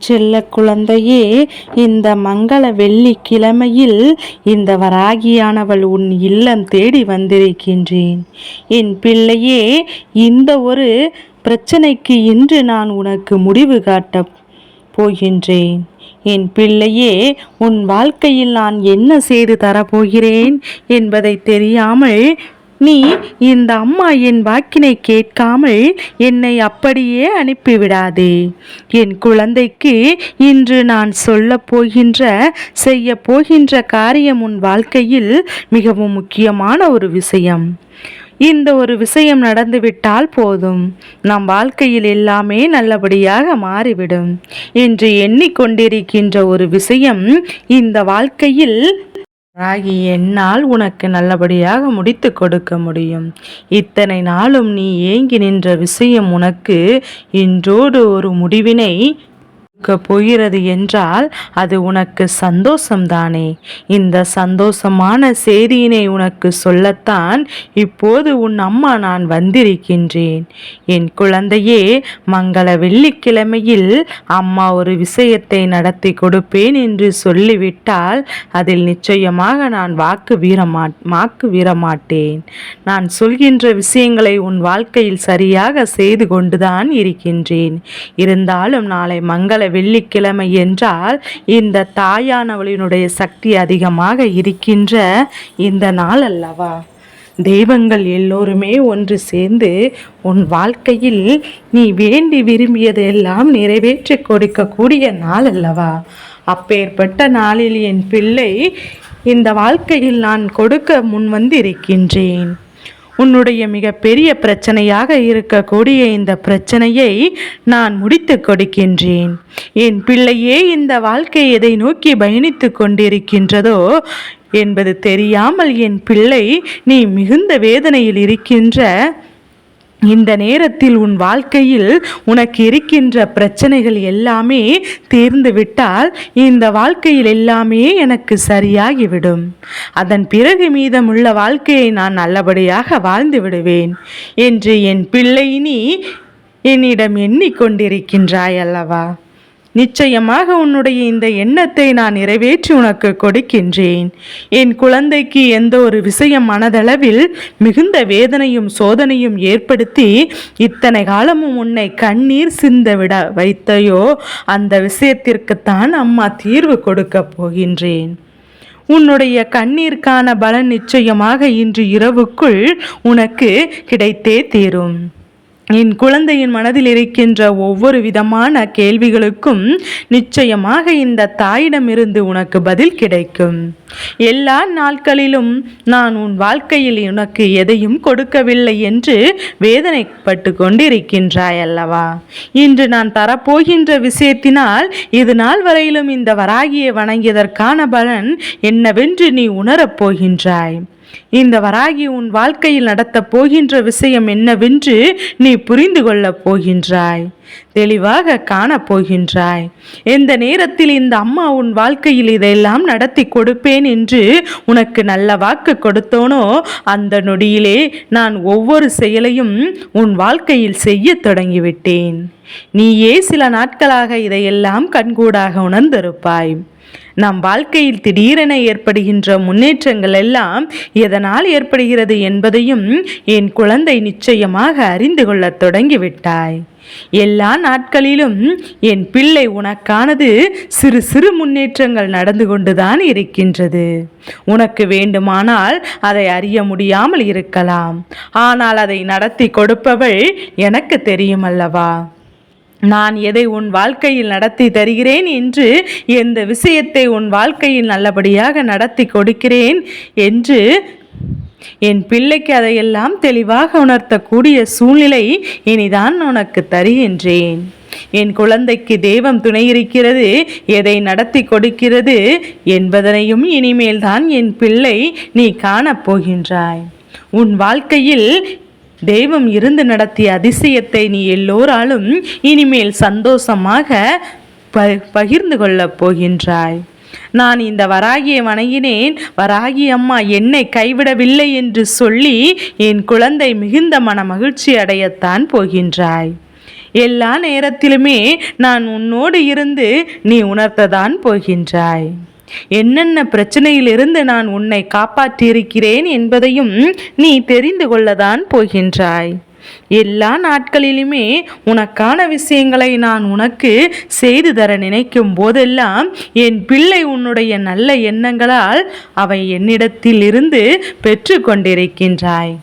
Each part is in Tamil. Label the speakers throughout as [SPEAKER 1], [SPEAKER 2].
[SPEAKER 1] செல்ல குழந்தையே இந்த மங்கள வெள்ளிக்கிழமையில் இந்த வராகியானவள் உன் இல்லம் தேடி வந்திருக்கின்றேன். என் பிள்ளையே இந்த ஒரு பிரச்சனைக்கு இன்று நான் உனக்கு முடிவு காட்டப் போகின்றேன். என் பிள்ளையே உன் வாழ்க்கையில் நான் என்ன செய்து தரப்போகிறேன் என்பதை தெரியாமல் நீ இந்த அம்மா என் வாக்கினை கேட்காமல் என்னை அப்படியே அனுப்பிவிடாதே. என் குழந்தைக்கு இன்று நான் சொல்ல போகின்ற செய்ய போகின்ற காரியம் உன் வாழ்க்கையில் மிகவும் முக்கியமான ஒரு விஷயம். இந்த ஒரு விஷயம் நடந்துவிட்டால் போதும். நம் வாழ்க்கையில் எல்லாமே நல்லபடியாக மாறிவிடும். என்று எண்ணிக்கொண்டிருக்கின்ற ஒரு விஷயம் இந்த வாழ்க்கையில் ராகி என்னால் உனக்கு நல்லபடியாக முடித்து கொடுக்க முடியும். இத்தனை நாளும் நீ ஏங்கி நின்ற விஷயம் உனக்கு இன்றோடு ஒரு முடிவினை போகிறது என்றால் அது உனக்கு சந்தோஷம்தானே? இந்த சந்தோஷமான செய்தியினை உனக்கு சொல்லத்தான் இப்போது உன் அம்மா நான் வந்திருக்கின்றேன். என் குழந்தையே மங்கள வெள்ளிக்கிழமையில் அம்மா ஒரு விஷயத்தை நடத்தி கொடுப்பேன் என்று சொல்லிவிட்டால் அதில் நிச்சயமாக நான் வாக்கு வீரமா வாக்கு வீரமாட்டேன். நான் சொல்கின்ற விஷயங்களை உன் வாழ்க்கையில் சரியாக செய்து கொண்டுதான் இருக்கின்றேன். இருந்தாலும் நாளை மங்கள வெள்ளிக்கிழமை என்றால் இந்த தாயானவளினுடைய சக்தி அதிகமாக இருக்கின்ற இந்த நாள் அல்லவா? தெய்வங்கள் எல்லோருமே ஒன்று சேர்ந்து உன் வாழ்க்கையில் நீ வேண்டி விரும்பியதெல்லாம் நிறைவேற்றி கொடுக்கக்கூடிய நாள் அல்லவா? அப்பேற்பட்ட நாளில் என் பிள்ளை இந்த வாழ்க்கையில் நான் கொடுக்க முன்வந்திருக்கின்றேன். இருக்கின்றேன் உன்னுடைய மிகப்பெரிய பிரச்சனையாக இருக்கக்கூடிய இந்த பிரச்சனையை நான் முடித்து கொடுக்கின்றேன். என் பிள்ளையே இந்த வாழ்க்கை எதை நோக்கி பயணித்து கொண்டிருக்கின்றதோ என்பது தெரியாமல் என் பிள்ளை நீ மிகுந்த வேதனையில் இருக்கின்ற இந்த நேரத்தில் உன் வாழ்க்கையில் உனக்கு இருக்கின்ற பிரச்சனைகள் எல்லாமே தீர்ந்து விட்டால் இந்த வாழ்க்கையில் எல்லாமே எனக்கு சரியாகிவிடும். அதன் பிறகு மீதமுள்ள வாழ்க்கையை நான் நல்லபடியாக வாழ்ந்து விடுவேன் என்று என் பிள்ளை நீ என்னிடம் எண்ணிக்கொண்டிருக்கின்றாய் அல்லவா நிச்சயமாக உன்னுடைய இந்த எண்ணத்தை நான் நிறைவேற்றி உனக்கு கொடுக்கின்றேன். என் குழந்தைக்கு எந்த ஒரு விஷயம் மனதளவில் மிகுந்த வேதனையும் சோதனையும் ஏற்படுத்தி இத்தனை காலமும் உன்னை கண்ணீர் சிந்த விட வைத்தையோ அந்த விஷயத்திற்குத்தான் அம்மா தீர்வு கொடுக்கப் போகின்றேன். உன்னுடைய கண்ணீருக்கான பலன் நிச்சயமாக இன்று இரவுக்குள் உனக்கு கிடைத்தே தீரும். என் குழந்தையின் மனதில் இருக்கின்ற ஒவ்வொரு விதமான கேள்விகளுக்கும் நிச்சயமாக இந்த தாயிடமிருந்து உனக்கு பதில் கிடைக்கும். எல்லா நாட்களிலும் நான் உன் வாழ்க்கையில் உனக்கு எதையும் கொடுக்கவில்லை என்று வேதனைப்பட்டு கொண்டிருக்கின்றாய் அல்லவா? இன்று நான் தரப்போகின்ற விஷயத்தினால் இது நாள் வரையிலும் இந்த வராகியை வணங்கியதற்கான பலன் என்னவென்று நீ உணரப் போகின்றாய். இந்த வராகி உன் வாழ்க்கையில் நடத்தப் போகின்ற விஷயம் என்னவென்று நீ புரிந்து கொள்ளப் போகின்றாய். தெளிவாக காணப் போகின்றாய். எந்த நேரத்தில் இந்த அம்மா உன் வாழ்க்கையில் இதையெல்லாம் நடத்தி கொடுப்பேன் என்று உனக்கு நல்ல வாக்கு கொடுத்தோனோ அந்த நொடியிலே நான் ஒவ்வொரு செயலையும் உன் வாழ்க்கையில் செய்ய தொடங்கிவிட்டேன். நீயே சில நாட்களாக இதையெல்லாம் கண்கூடாக உணர்ந்திருப்பாய். நம் வாழ்க்கையில் திடீரென ஏற்படுகின்ற முன்னேற்றங்கள் எல்லாம் எதனால் ஏற்படுகிறது என்பதையும் என் குழந்தை நிச்சயமாக அறிந்து கொள்ளத் தொடங்கிவிட்டாய். எல்லா நாட்களிலும் என் பிள்ளை உனக்கானது சிறு சிறு முன்னேற்றங்கள் நடந்து கொண்டுதான் இருக்கின்றது. உனக்கு வேண்டுமானால் அதை அறிய முடியாமல் இருக்கலாம். ஆனால் அதை நடத்தி கொடுப்பவள் எனக்கு தெரியும் அல்லவா? நான் எதை உன் வாழ்க்கையில் நடத்தி தருகிறேன் என்று எந்த விஷயத்தை உன் வாழ்க்கையில் நல்லபடியாக நடத்தி கொடுக்கிறேன் என்று என் பிள்ளைக்கு அதையெல்லாம் தெளிவாக உணர்த்தக்கூடிய சூழ்நிலை இனிதான் உனக்கு தருகின்றேன். என் குழந்தைக்கு தெய்வம் துணை இருக்கிறது எதை நடத்தி கொடுக்கிறது என்பதனையும் இனிமேல் தான் என் பிள்ளை நீ காணப்போகின்றாய். உன் வாழ்க்கையில் தெய்வம் இருந்து நடத்திய அதிசயத்தை நீ எல்லோராலும் இனிமேல் சந்தோஷமாக ப பகிர்ந்து கொள்ளப் போகின்றாய். நான் இந்த வராகியை வணங்கினேன். வராகி அம்மா என்னை கைவிடவில்லை என்று சொல்லி என் குழந்தை மிகுந்த மன மகிழ்ச்சி அடையத்தான் போகின்றாய். எல்லா நேரத்திலுமே நான் உன்னோடு இருந்து நீ உணர்த்ததான் போகின்றாய். என்னென்ன பிரச்சனையிலிருந்து நான் உன்னை காப்பாற்றியிருக்கிறேன் என்பதையும் நீ தெரிந்து கொள்ளதான் போகின்றாய். எல்லா நாட்களிலுமே உனக்கான விஷயங்களை நான் உனக்கு செய்து தர நினைக்கும் போதெல்லாம் என் பிள்ளை உன்னுடைய நல்ல எண்ணங்களால் அவை என்னிடத்தில் இருந்து பெற்று கொண்டிருக்கின்றாய்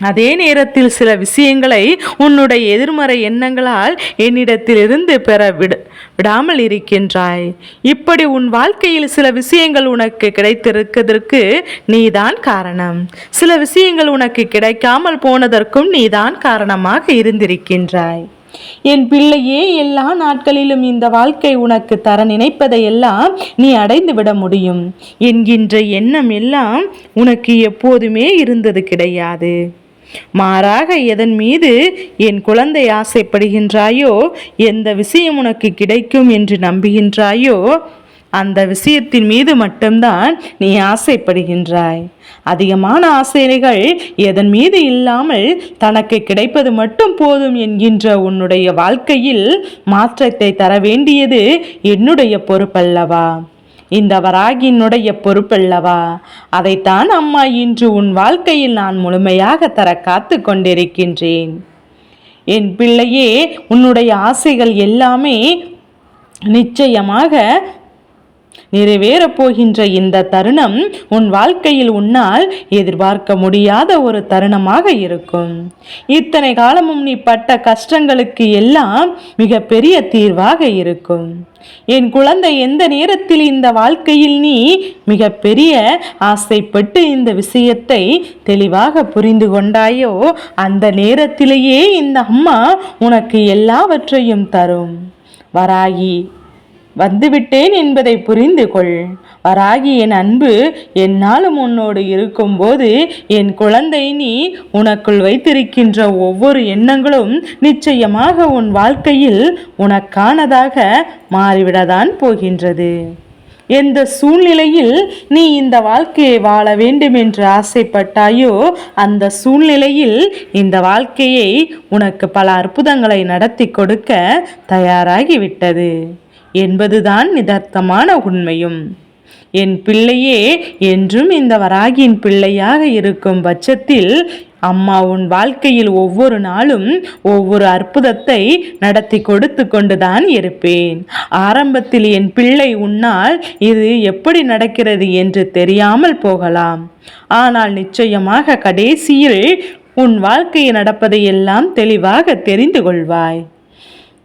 [SPEAKER 1] அதே நேரத்தில் சில விஷயங்களை உன்னுடைய எதிர்மறை எண்ணங்களால் என்னிடத்திலிருந்து பெற விட விடாமல் இருக்கின்றாய். இப்படி உன் வாழ்க்கையில் சில விஷயங்கள் உனக்கு கிடைத்திருக்கிறதற்கு நீதான் காரணம். சில விஷயங்கள் உனக்கு கிடைக்காமல் போனதற்கும் நீதான் காரணமாக இருந்திருக்கின்றாய். என் பிள்ளையே எல்லா நாட்களிலும் இந்த வாழ்க்கை உனக்கு தர நினைப்பதையெல்லாம் நீ அடைந்து விட முடியும். என்கின்ற எண்ணம் எல்லாம் உனக்கு எப்போதுமே இருந்தது கிடையாது. மாறாக எதன் மீது என் குழந்தை ஆசைப்படுகின்றாயோ எந்த விஷயம் உனக்கு கிடைக்கும் என்று நம்புகின்றாயோ அந்த விஷயத்தின் மீது மட்டும்தான் நீ ஆசைப்படுகின்றாய். அதிகமான ஆசைகள் எதன் மீது இல்லாமல் தனக்கு கிடைப்பது மட்டும் போதும் என்கின்ற உன்னுடைய வாழ்க்கையில் மாற்றத்தை தர வேண்டியது என்னுடைய பொறுப்பல்லவா? இந்த வராகினுடைய பொறுப்பல்லவா? அதைத்தான் அம்மா இன்று உன் வாழ்க்கையில் நான் முழுமையாக தர காத்து கொண்டிருக்கின்றேன். என் பிள்ளையே உன்னுடைய ஆசைகள் எல்லாமே நிச்சயமாக நிறைவேறப் போகின்ற இந்த தருணம் உன் வாழ்க்கையில் உன்னால் எதிர்பார்க்க முடியாத ஒரு தருணமாக இருக்கும். இத்தனை காலமும் நீ பட்ட கஷ்டங்களுக்கு எல்லாம் மிகப்பெரிய தீர்வாக இருக்கும். என் குழந்தை எந்த நேரத்தில் இந்த வாழ்க்கையில் நீ மிகப்பெரிய ஆசைப்பட்டு இந்த விஷயத்தை தெளிவாக புரிந்து கொண்டாயோ அந்த நேரத்திலேயே இந்த அம்மா உனக்கு எல்லாவற்றையும் தரும். வராகி வந்துவிட்டேன் என்பதை புரிந்து கொள் வராகி என் அன்பு என்னாலும் உன்னோடு இருக்கும்போது என் குழந்தை நீ உனக்குள் வைத்திருக்கின்ற ஒவ்வொரு எண்ணங்களும் நிச்சயமாக உன் வாழ்க்கையில் உனக்கானதாக மாறிவிடதான் போகின்றது. எந்த சூழ்நிலையில் நீ இந்த வாழ்க்கையை வாழ வேண்டும் என்று ஆசைப்பட்டாயோ அந்த சூழ்நிலையில் இந்த வாழ்க்கையை உனக்கு பல அற்புதங்களை நடத்தி கொடுக்க தயாராகிவிட்டது. என்பதுதான் நிதர்த்தமான உண்மையும். என் பிள்ளையே என்றும் இந்த வராகியின் பிள்ளையாக இருக்கும் பட்சத்தில் அம்மா உன் வாழ்க்கையில் ஒவ்வொரு நாளும் ஒவ்வொரு அற்புதத்தை நடத்தி கொடுத்து கொண்டுதான் இருப்பேன். ஆரம்பத்தில் என் பிள்ளை உன்னால் இது எப்படி நடக்கிறது என்று தெரியாமல் போகலாம். ஆனால் நிச்சயமாக கடைசியில் உன் வாழ்க்கையில் நடப்பதையெல்லாம் தெளிவாக தெரிந்து கொள்வாய்.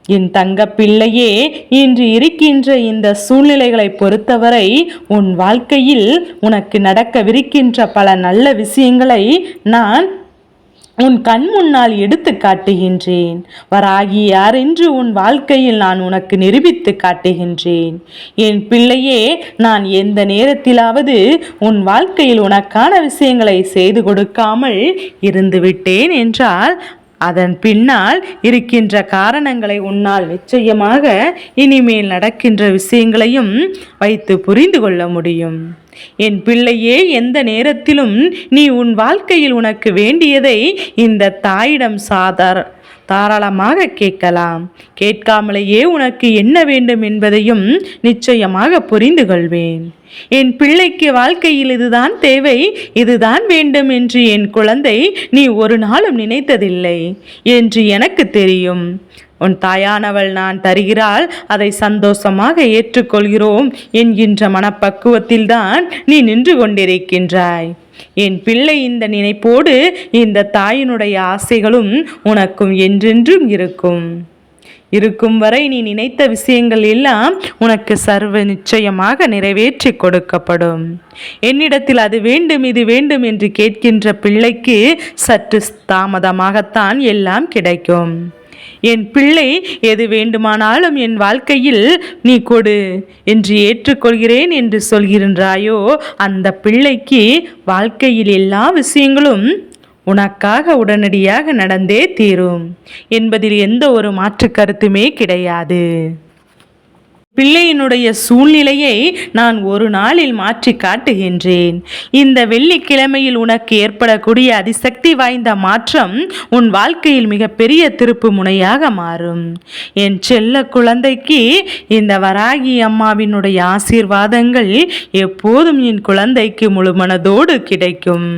[SPEAKER 1] என் தங்க பிள்ளையே இன்று இருக்கின்ற இந்த சூழ்நிலைகளை பொறுத்தவரை உன் வாழ்க்கையில் உனக்கு நடக்கவிருக்கின்ற பல நல்ல விஷயங்களை நான் உன் கண் முன்னால் எடுத்து காட்டுகின்றேன். வராகி யார் என்று உன் வாழ்க்கையில் நான் உனக்கு நிரூபித்து காட்டுகின்றேன். என் பிள்ளையே நான் எந்த நேரத்திலாவது உன் வாழ்க்கையில் உனக்கான விஷயங்களை செய்து கொடுக்காமல் இருந்துவிட்டேன் என்றால் அதன் பின்னால் இருக்கின்ற காரணங்களை உன்னால் நிச்சயமாக இனிமேல் நடக்கின்ற விஷயங்களையும் வைத்து புரிந்து கொள்ள முடியும். என் பிள்ளையே எந்த நேரத்திலும் நீ உன் வாழ்க்கையில் உனக்கு வேண்டியதை இந்த தாயிடம் சாதார் தாராளமாக கேட்கலாம். கேட்காமலேயே உனக்கு என்ன வேண்டும் என்பதையும் நிச்சயமாக புரிந்து கொள்வேன். என் பிள்ளைக்கு வாழ்க்கையில் இதுதான் தேவை இதுதான் வேண்டும் என்று என் குழந்தை நீ ஒரு நாளும் நினைத்ததில்லை என்று எனக்கு தெரியும். உன் தாயானவள் நான் தருகிறாள் அதை சந்தோஷமாக ஏற்றுக்கொள்கிறோம் என்கின்ற மனப்பக்குவத்தில்தான் நீ நின்று கொண்டிருக்கின்றாய். என் பிள்ளை இந்த நினைப்போடு இந்த தாயினுடைய ஆசைகளும் உனக்கும் என்றென்றும் இருக்கும். இருக்கும் வரை நீ நினைத்த விஷயங்கள் எல்லாம் உனக்கு சர்வ நிச்சயமாக நிறைவேற்றி கொடுக்கப்படும். என்னிடத்தில் அது வேண்டும் இது வேண்டும் என்று கேட்கின்ற பிள்ளைக்கு சற்று தாமதமாகத்தான் எல்லாம் கிடைக்கும். என் பிள்ளை எது வேண்டுமானாலும் என் வாழ்க்கையில் நீ கொடு என்று ஏற்றுக்கொள்கிறேன் என்று சொல்கின்றாயோ அந்த பிள்ளைக்கு வாழ்க்கையில் எல்லா விஷயங்களும் உனக்காக உடனடியாக நடந்தே தீரும் என்பதில் எந்த ஒரு மாற்று கருத்துமே கிடையாது. பிள்ளையினுடைய சூழ்நிலையை நான் ஒரு நாளில் மாற்றி காட்டுகின்றேன். இந்த வெள்ளிக்கிழமையில் உனக்கு ஏற்படக்கூடிய அதிசக்தி வாய்ந்த மாற்றம் உன் வாழ்க்கையில் மிகப்பெரிய திருப்பு முனையாக மாறும். என் செல்ல குழந்தைக்கு இந்த வராகி அம்மாவினுடைய ஆசீர்வாதங்கள் எப்போதும் என் குழந்தைக்கு முழுமனதோடு கிடைக்கும்.